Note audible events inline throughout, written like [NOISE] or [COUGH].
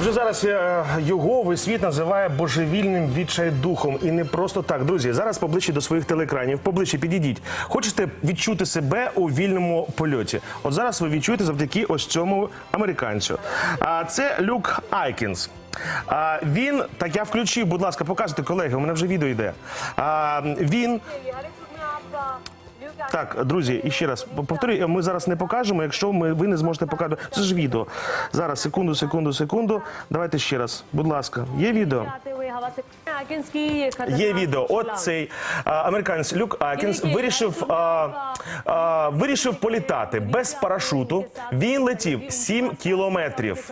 Вже зараз е, його весь світ називає божевільним відчайдухом. І не просто так. Друзі, зараз поближче до своїх телекранів, поближче підійдіть. Хочете відчути себе у вільному польоті? От зараз ви відчуєте завдяки ось цьому американцю. А це Люк Айкінс. А, він, так я включив, будь ласка, показуйте, колеги, у мене вже відео йде. А, він так, друзі, і ще раз повторюю, ми зараз не покажемо, якщо ми ви не зможете показати. Це ж відео. Зараз, секунду, секунду, секунду. Давайте ще раз. Будь ласка, є відео. Гаваси Акінський є відео. От цей американець Люк Акінс вирішив а, а, вирішив політати без парашуту. Він летів 7 кілометрів.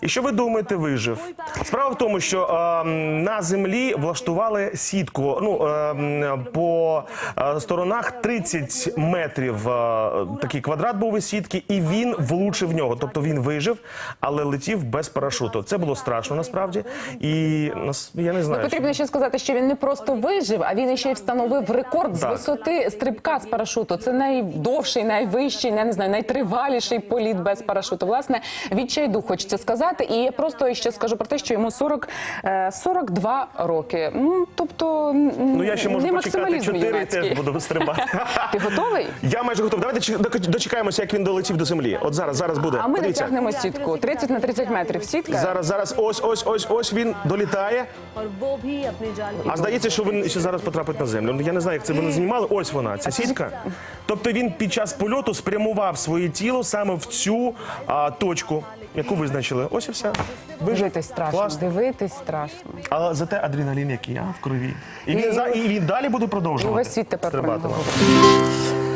І що ви думаєте, вижив? Справа в тому, що а, на землі влаштували сітку. Ну а, по сторонах 30 метрів а, такий квадрат був із сітки, і він влучив в нього. Тобто він вижив, але летів без парашуту. Це було страшно насправді і нас я не знаю. Потрібно ще сказати, що він не просто вижив, а він ще й встановив рекорд з Так. висоти стрибка з парашуту. Це найдовший, найвищий, я не знаю, найтриваліший політ без парашуту. Власне, відчайду хочеться сказати. І я просто ще скажу про те, що йому 40, е, 42 роки. Ну тобто, Ну я ще можу не почекати максималізм 4 юнацький. теж буду стрибати. [LAUGHS] Ти готовий? Я майже готовий. Давайте чи- доки- дочекаємося, як він долетів до землі. От зараз, зараз буде. А ми Подивіться. натягнемо сітку 30 на 30 метрів. Сітка. Зараз, зараз, ось, ось, ось, ось він долітає. और वो भी अपने जाल की А здається, що він ще зараз потрапить на землю. Ну я не знаю, як це вони знімали. Ось вона, ця сітка. Тобто він під час польоту спрямував своє тіло саме в цю а, точку, яку визначили. Ось і все. Вижив. Дивитись страшно, Класно. дивитись страшно. Але зате адреналін який, а в крові. І він, за- і він далі буде продовжувати. Увесь світ тепер про стрибати. нього говорить.